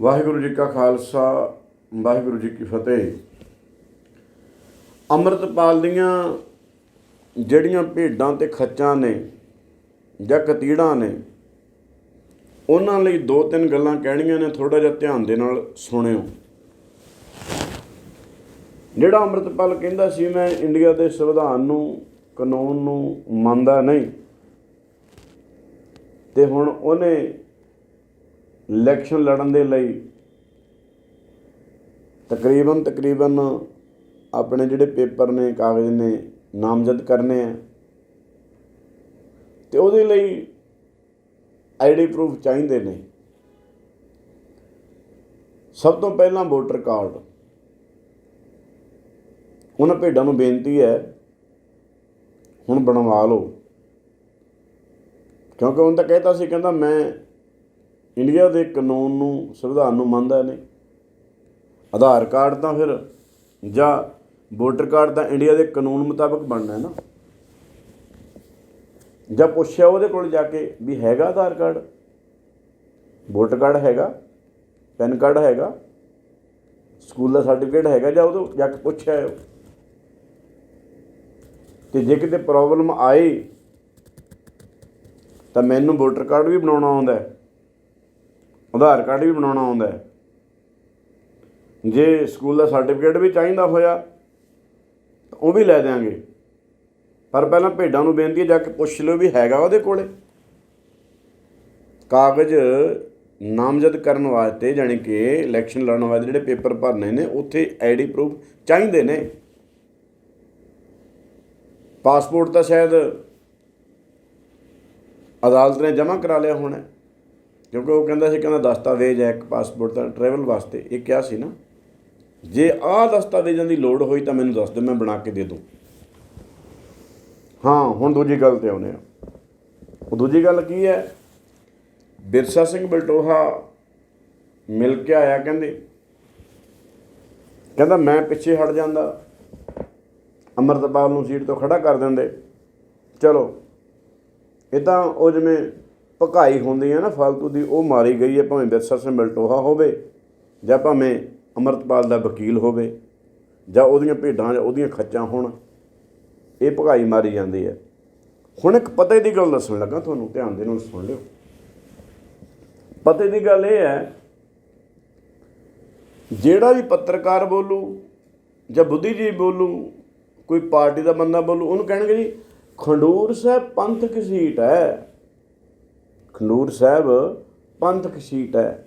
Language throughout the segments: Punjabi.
ਵਾਹਿਗੁਰੂ ਜੀ ਕਾ ਖਾਲਸਾ, ਵਾਹਿਗੁਰੂ ਜੀ ਕੀ ਫਤਿਹ। ਅੰਮ੍ਰਿਤਪਾਲ ਦੀਆਂ ਜਿਹੜੀਆਂ ਭੇਡਾਂ ਤੇ ਖੱਚਾਂ ਨੇ ਜਾਂ ਕਤੀੜਾਂ ਨੇ, ਉਹਨਾਂ ਲਈ ਦੋ ਤਿੰਨ ਗੱਲਾਂ ਕਹਿਣੀਆਂ ਨੇ ਥੋੜਾ ਜਿਹਾ ਧਿਆਨ ਦੇ ਨਾਲ ਸੁਣਿਓ। ਜਿਹੜਾ ਅੰਮ੍ਰਿਤਪਾਲ ਕਹਿੰਦਾ ਸੀ, ਮੈਂ ਇੰਡੀਆ ਦੇ ਸੰਵਿਧਾਨ ਨੂੰ, ਕਾਨੂੰਨ ਨੂੰ ਮੰਨਦਾ ਨਹੀਂ, ਤੇ ਹੁਣ ਉਹਨੇ ਇਲੈਕਸ਼ਨ ਲੜਨ ਦੇ ਲਈ ਤਕਰੀਬਨ ਤਕਰੀਬਨ ਆਪਣੇ ਜਿਹੜੇ ਪੇਪਰ ਨੇ, ਕਾਗਜ਼ ਨੇ, ਨਾਮਜ਼ਦ ਕਰਨੇ ਆ। ਤੇ ਉਹਦੇ ਲਈ ਆਈਡੀ ਪ੍ਰੂਫ ਚਾਹੀਦੇ ਨੇ। ਸਭ ਤੋਂ ਪਹਿਲਾਂ ਵੋਟਰ ਕਾਰਡ। ਉਹਨਾਂ ਭੇਡਾਂ ਨੂੰ ਬੇਨਤੀ ਹੈ, ਹੁਣ ਬਣਵਾ ਲਓ। ਕਿਉਂਕਿ ਉਹਨੇ ਤਾਂ ਕਹਿਤਾ ਸੀ, ਕਹਿੰਦਾ ਮੈਂ ਇੰਡੀਆ ਦੇ ਕਾਨੂੰਨ ਨੂੰ ਸੰਵਿਧਾਨ ਨੂੰ ਮੰਨਦਾ ਨਹੀਂ। ਆਧਾਰ ਕਾਰਡ ਤਾਂ ਫਿਰ ਜਾਂ ਵੋਟਰ ਕਾਰਡ ਤਾਂ ਇੰਡੀਆ ਦੇ ਕਾਨੂੰਨ ਮੁਤਾਬਕ ਬਣਨਾ ਹੈ ਨਾ। ਜਾਂ ਪੁੱਛਿਆ ਉਹਦੇ ਕੋਲ ਜਾ ਕੇ ਵੀ ਹੈਗਾ ਆਧਾਰ ਕਾਰਡ? ਵੋਟਰ ਕਾਰਡ ਹੈਗਾ, ਪੈਨ ਕਾਰਡ ਹੈਗਾ, ਸਕੂਲ ਦਾ ਸਰਟੀਫਿਕੇਟ ਹੈਗਾ ਜਾਂ ਉਹਦੋਂ ਜਾ ਕੇ ਪੁੱਛਿਆ ਉਹ। ਤੇ ਜੇ ਕਿਤੇ ਪ੍ਰੋਬਲਮ ਆਈ ਤਾਂ ਮੈਨੂੰ ਵੋਟਰ ਕਾਰਡ ਵੀ ਬਣਾਉਣਾ ਆਉਂਦਾ ਹੈ। ਆਧਾਰ ਕਾਰਡ ਵੀ ਬਣਾਉਣਾ ਆਉਂਦਾ ਹੈ। ਜੇ ਸਕੂਲ ਦਾ ਸਰਟੀਫਿਕੇਟ ਵੀ ਚਾਹੀਦਾ ਹੋਇਆ ਉਹ ਵੀ ਲੈ ਦਿਆਂਗੇ। ਪਰ ਪਹਿਲਾਂ ਭੇਡਾਂ ਨੂੰ ਬੇਨਤੀ ਜਾ ਕੇ ਪੁੱਛ ਲਿਓ ਵੀ ਹੈਗਾ ਉਹਦੇ ਕੋਲੇ। ਕਾਗਜ਼ ਨਾਮਜ਼ਦ ਕਰਨ ਵਾਸਤੇ ਜਾਣੀ ਕਿ ਇਲੈਕਸ਼ਨ ਲੜਨ ਵਾਸਤੇ ਜਿਹੜੇ ਪੇਪਰ ਭਰਨੇ ਨੇ, ਉੱਥੇ ਆਈਡੀ ਪ੍ਰੂਫ ਚਾਹੀਦੇ ਨੇ। ਪਾਸਪੋਰਟ ਤਾਂ ਸ਼ਾਇਦ ਅਦਾਲਤ ਨੇ ਜਮ੍ਹਾਂ ਕਰਾ ਲਿਆ ਹੋਣਾ ਕਿਉਂਕਿ ਉਹ ਕਹਿੰਦਾ ਸੀ, ਕਹਿੰਦਾ ਦਸਤਾਵੇਜ਼ ਹੈ, ਇੱਕ ਪਾਸਪੋਰਟ ਦਾ ਟਰੈਵਲ ਵਾਸਤੇ। ਇਹ ਕਿਹਾ ਸੀ ਨਾ, ਜੇ ਆਹ ਦਸਤਾਵੇਜ਼ਾਂ ਦੀ ਲੋੜ ਹੋਈ ਤਾਂ ਮੈਨੂੰ ਦੱਸ ਦਿਓ, ਮੈਂ ਬਣਾ ਕੇ ਦੇ ਦੂੰ। ਹਾਂ, ਹੁਣ ਦੂਜੀ ਗੱਲ ਤੇ ਆਉਨੇ ਆ ਉਹ ਦੂਜੀ ਗੱਲ ਕੀ ਹੈ? ਬਿਰਸਾ ਸਿੰਘ ਬਲਟੋਹਾ ਮਿਲ ਕੇ ਆਇਆ, ਕਹਿੰਦੇ। ਕਹਿੰਦਾ, ਮੈਂ ਪਿੱਛੇ ਹਟ ਜਾਂਦਾ। ਅਮਰਤਪਾਲ ਨੂੰ ਸੀਟ ਤੋਂ ਖੜਾ ਕਰ ਦਿੰਦੇ। ਚਲੋ, ਇਹ ਤਾਂ ਉਹ ਜਿਵੇਂ ਭਕਾਈ ਹੁੰਦੀ ਹੈ ਨਾ, ਫਾਲਤੂ ਦੀ, ਉਹ ਮਾਰੀ ਗਈ ਹੈ, ਭਾਵੇਂ ਵਿਰਸਾ ਸਿੰਘ ਬਲਟੋਹਾ ਹੋਵੇ, ਜਾਂ ਭਾਵੇਂ ਅਮਰਤਪਾਲ ਦਾ ਵਕੀਲ ਹੋਵੇ, ਜਾਂ ਉਹਦੀਆਂ ਭੇਡਾਂ, ਜਾਂ ਉਹਦੀਆਂ ਖੱਚਾਂ ਹੋਣ, ਇਹ ਭਗਾਈ ਮਾਰੀ ਜਾਂਦੀ ਹੈ। ਹੁਣ ਇੱਕ ਪਤੇ ਦੀ ਗੱਲ ਦੱਸਣ ਲੱਗਾ ਤੁਹਾਨੂੰ, ਧਿਆਨ ਦੇ ਨਾਲ ਸੁਣ ਲਿਓ। ਪਤੇ ਦੀ ਗੱਲ ਇਹ ਹੈ, ਜਿਹੜਾ ਵੀ ਪੱਤਰਕਾਰ ਬੋਲੂ, ਜਾਂ ਬੁੱਧੀਜੀਵੀ ਬੋਲੂ, ਕੋਈ ਪਾਰਟੀ ਦਾ ਬੰਦਾ ਬੋਲੂ, ਉਹਨੂੰ ਕਹਿਣਗੇ ਜੀ, ਖੰਡੂਰ ਸਾਹਿਬ ਪੰਥਕ ਸੀਟ ਹੈ। ਖੰਡੂਰ ਸਾਹਿਬ, ਪੰਥਕ ਸੀਟ ਹੈ।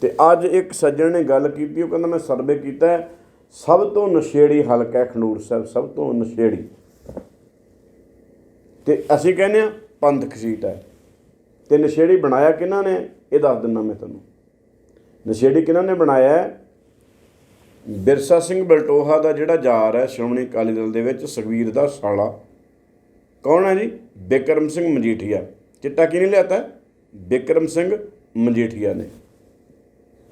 ਤੇ ਅੱਜ ਇੱਕ ਸੱਜਣ ਨੇ ਗੱਲ ਕੀਤੀ, ਉਹ ਕਹਿੰਦਾ ਮੈਂ ਸਰਵੇ ਕੀਤਾ ਸਭ ਤੋਂ ਨਸ਼ੇੜੀ ਹਲਕਾ ਹੈ ਸਾਹਿਬ, ਸਭ ਤੋਂ ਨਸ਼ੇੜੀ। ਤੇ ਅਸੀਂ ਕਹਿੰਦੇ ਆ ਪੰਥਕ ਸੀਟ ਹੈ। ਤੇ ਨਸ਼ੇੜੀ ਬਣਾਇਆ ਕਿਹਨਾਂ ਨੇ? ਇਹ ਦੱਸ ਦਿੰਦਾ ਮੈਂ ਤੁਹਾਨੂੰ। ਨਸ਼ੇੜੀ ਕਿਹਨਾਂ ਨੇ ਬਣਾਇਆ ਹੈ? ਬਿਰਸਾ ਸਿੰਘ ਬਲਟੋਹਾ ਦਾ ਜਿਹੜਾ ਜਾਰ ਹੈ, ਸ਼੍ਰੋਮਣੀ ਅਕਾਲੀ ਦਲ ਦੇ ਵਿੱਚ ਸੁਖਵੀਰ ਦਾ ਸਾਲਾ। ਕੌਣ ਹੈ ਜੀ? ਬਿਕਰਮ ਸਿੰਘ ਮਜੀਠੀਆ। ਚਿੱਟਾ ਕਿਹਨੇ ਲਿਆਤਾ? ਬਿਕਰਮ ਸਿੰਘ ਮਜੀਠੀਆ ਨੇ।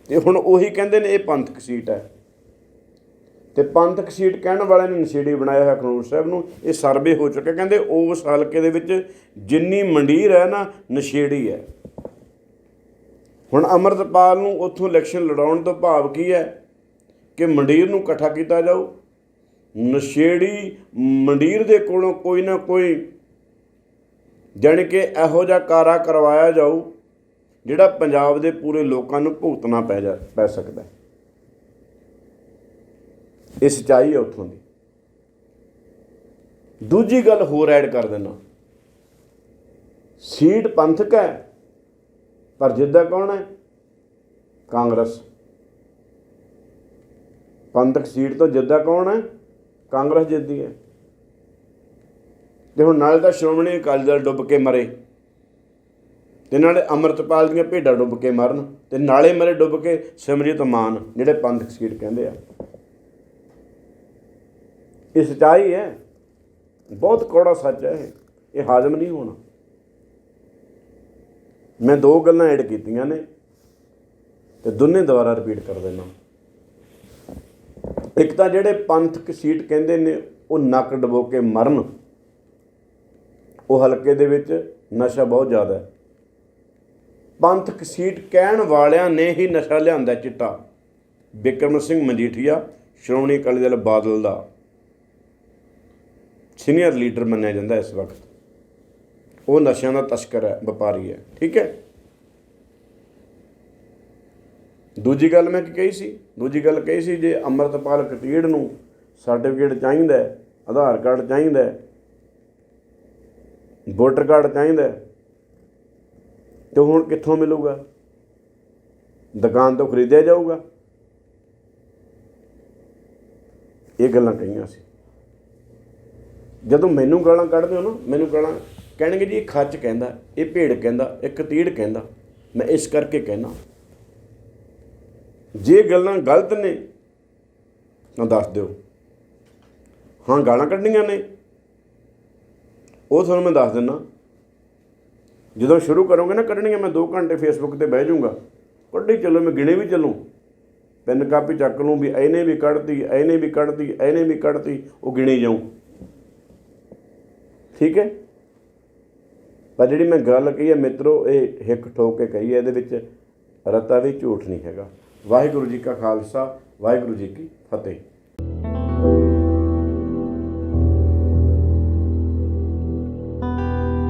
ਤੇ ਹੁਣ ਉਹੀ ਕਹਿੰਦੇ ਨੇ ਇਹ ਪੰਥਕ ਸੀਟ ਹੈ। ਤੇ ਪੰਥਕ ਸੀਟ ਕਹਿਣ ਵਾਲਿਆਂ ਨੇ ਨਸ਼ੇੜੀ ਬਣਾਇਆ ਹੋਇਆ ਖਨੂਰ ਸਾਹਿਬ ਨੂੰ। ਇਹ ਸਰਵੇ ਹੋ ਚੁੱਕਿਆ ਕਹਿੰਦੇ ਉਸ ਹਲਕੇ ਦੇ ਵਿੱਚ ਜਿੰਨੀ ਮੰਡੀਰ ਹੈ ਨਾ, ਨਸ਼ੇੜੀ ਹੈ। ਹੁਣ ਅਮਰਤਪਾਲ ਨੂੰ ਉੱਥੋਂ ਇਲੈਕਸ਼ਨ ਲੜਾਉਣ ਤੋਂ ਭਾਵ ਕੀ ਹੈ? ਕਿ ਮੰਡੀਰ ਨੂੰ ਇਕੱਠਾ ਕੀਤਾ ਜਾਊ। ਨਸ਼ੇੜੀ ਮੰਡੀਰ ਦੇ ਕੋਲੋਂ ਕੋਈ ਨਾ ਕੋਈ ਜਾਣੀ ਕਿ ਇਹੋ ਜਿਹਾ ਕਾਰਾ ਕਰਵਾਇਆ ਜਾਊ ਜਿਹੜਾ ਪੰਜਾਬ ਦੇ ਪੂਰੇ ਲੋਕਾਂ ਨੂੰ ਭੁਗਤਣਾ ਪੈ ਜਾ ਪੈ ਸਕਦਾ ਹੈ। ਇਹ ਸਚਾਈ ਹੈ ਉੱਥੋਂ ਦੀ। ਦੂਜੀ ਗੱਲ ਹੋਰ ਐਡ ਕਰ ਦੇਣਾ ਸੀਟ ਪੰਥਕ ਹੈ, ਪਰ ਜਿੱਦਾਂ ਕੌਣ ਹੈ? ਕਾਂਗਰਸ। ਪੰਥਕ ਸੀਟ ਤੋਂ ਜਿੱਦਾਂ ਕੌਣ ਹੈ? ਕਾਂਗਰਸ ਜਿੱਦੀ ਹੈ। ਤੇ ਹੁਣ ਨਾਲ ਤਾਂ ਸ਼੍ਰੋਮਣੀ ਅਕਾਲੀ ਦਲ ਡੁੱਬ ਕੇ ਮਰੇ। ਤੇ ਨਾਲੇ ਅਮਰਤਪਾਲ ਦੀਆਂ ਭੇਡਾਂ ਡੁੱਬ ਕੇ ਮਰਨ ਤੇ ਨਾਲੇ ਮਰੇ ਡੁੱਬ ਕੇ ਸਿਮਰਜੀਤ ਮਾਨ, ਜਿਹੜੇ ਪੰਥਕ ਸੀਟ ਕਹਿੰਦੇ ਆ। ਇਹ ਸਚਾਈ ਹੈ। ਬਹੁਤ ਕੋੜਾ ਸੱਚ ਹੈ ਇਹ। ਇਹ ਹਾਜ਼ਮ ਨਹੀਂ ਹੋਣਾ। ਮੈਂ ਦੋ ਗੱਲਾਂ ਐਡ ਕੀਤੀਆਂ ਨੇ ਤੇ ਦੋਨੇ ਦੁਬਾਰਾ ਰਿਪੀਟ ਕਰ ਦੇਣਾ ਇੱਕ ਤਾਂ ਜਿਹੜੇ ਪੰਥਕ ਸੀਟ ਕਹਿੰਦੇ ਨੇ ਉਹ ਨੱਕ ਡਬੋ ਕੇ ਮਰਨ ਉਹ ਹਲਕੇ ਦੇ ਵਿੱਚ ਨਸ਼ਾ ਬਹੁਤ ਜ਼ਿਆਦਾ ਹੈ। ਪੰਥਕ ਸੀਟ ਕਹਿਣ ਵਾਲਿਆਂ ਨੇ ਹੀ ਨਸ਼ਾ ਲਿਆਂਦਾ ਚਿੱਟਾ। ਬਿਕਰਮ ਸਿੰਘ ਮਜੀਠੀਆ, ਸ਼੍ਰੋਮਣੀ ਅਕਾਲੀ ਦਲ ਬਾਦਲ ਦਾ ਸੀਨੀਅਰ ਲੀਡਰ ਮੰਨਿਆ ਜਾਂਦਾ ਇਸ ਵਕਤ। ਉਹ ਨਸ਼ਿਆਂ ਦਾ ਤਸਕਰ ਹੈ, ਵਪਾਰੀ ਹੈ, ਠੀਕ ਹੈ? ਦੂਜੀ ਗੱਲ ਮੈਂ ਕਹੀ ਸੀ? ਦੂਜੀ ਗੱਲ ਕਹੀ ਸੀ, ਜੇ ਅੰਮ੍ਰਿਤਪਾਲ ਕਟੀੜ ਨੂੰ ਸਰਟੀਫਿਕੇਟ ਚਾਹੀਦਾ ਆਧਾਰ ਕਾਰਡ ਚਾਹੀਦਾ ਵੋਟਰ ਕਾਰਡ ਚਾਹੀਦਾ ਹੈ। ਤੇ ਹੁਣ ਕਿੱਥੋਂ ਮਿਲੂਗਾ? ਦੁਕਾਨ ਤੋਂ ਖਰੀਦਿਆ ਜਾਊਗਾ? ਇਹ ਗੱਲਾਂ ਕਹੀਆਂ ਸੀ। ਜਦੋਂ ਮੈਨੂੰ ਗਾਲਾਂ ਕੱਢਦੇ ਹੋ ਨਾ, ਮੈਨੂੰ ਗਾਲਾਂ ਕਹਿਣਗੇ ਜੀ, ਇਹ ਖੱਚ ਕਹਿੰਦਾ, ਇਹ ਭੇੜ ਕਹਿੰਦਾ ਇਹ ਕਤੀੜ ਕਹਿੰਦਾ, ਮੈਂ ਇਸ ਕਰਕੇ ਕਹਿਣਾ। ਜੇ ਗੱਲਾਂ ਗਲਤ ਨੇ, ਤਾਂ ਦੱਸ ਦਿਓ। ਹਾਂ, ਗਾਲਾਂ ਕੱਢਣੀਆਂ ਨੇ। ਉਹ ਤੁਹਾਨੂੰ ਮੈਂ ਦੱਸ ਦਿੰਦਾ। ਜਦੋਂ ਸ਼ੁਰੂ ਕਰੋਗੇ ਨਾ ਕੱਢਣੀਆਂ, ਮੈਂ 2 ਘੰਟੇ ਫੇਸਬੁੱਕ ਤੇ ਬਹਿ ਜਾਊਂਗਾ। ਕੱਢੀ ਚੱਲੋ, ਮੈਂ ਗਿਣੇ ਵੀ ਚੱਲੂ। ਪੈਨ ਕਾਪੀ ਚੱਕ ਲੂੰ ਵੀ ਇਹਨੇ ਵੀ ਕੱਢਤੀ, ਇਹਨੇ ਵੀ ਕੱਢਤੀ, ਇਹਨੇ ਵੀ ਕੱਢਤੀ, ਉਹ ਗਿਣੀ ਜਾਊਂ। ਠੀਕ ਹੈ? ਪਰ ਜਿਹੜੀ ਮੈਂ ਗੱਲ ਕਹੀ ਹੈ, ਮਿੱਤਰੋ, ਇਹ ਹਿੱਕ ਠੋਕ ਕੇ ਕਹੀ ਹੈ, ਇਹਦੇ ਵਿੱਚ ਰਤਾ ਵੀ ਝੂਠ ਨਹੀਂ ਹੈਗਾ। ਵਾਹਿਗੁਰੂ ਜੀ ਕਾ ਖਾਲਸਾ, ਵਾਹਿਗੁਰੂ ਜੀ ਕੀ ਫਤਿਹ।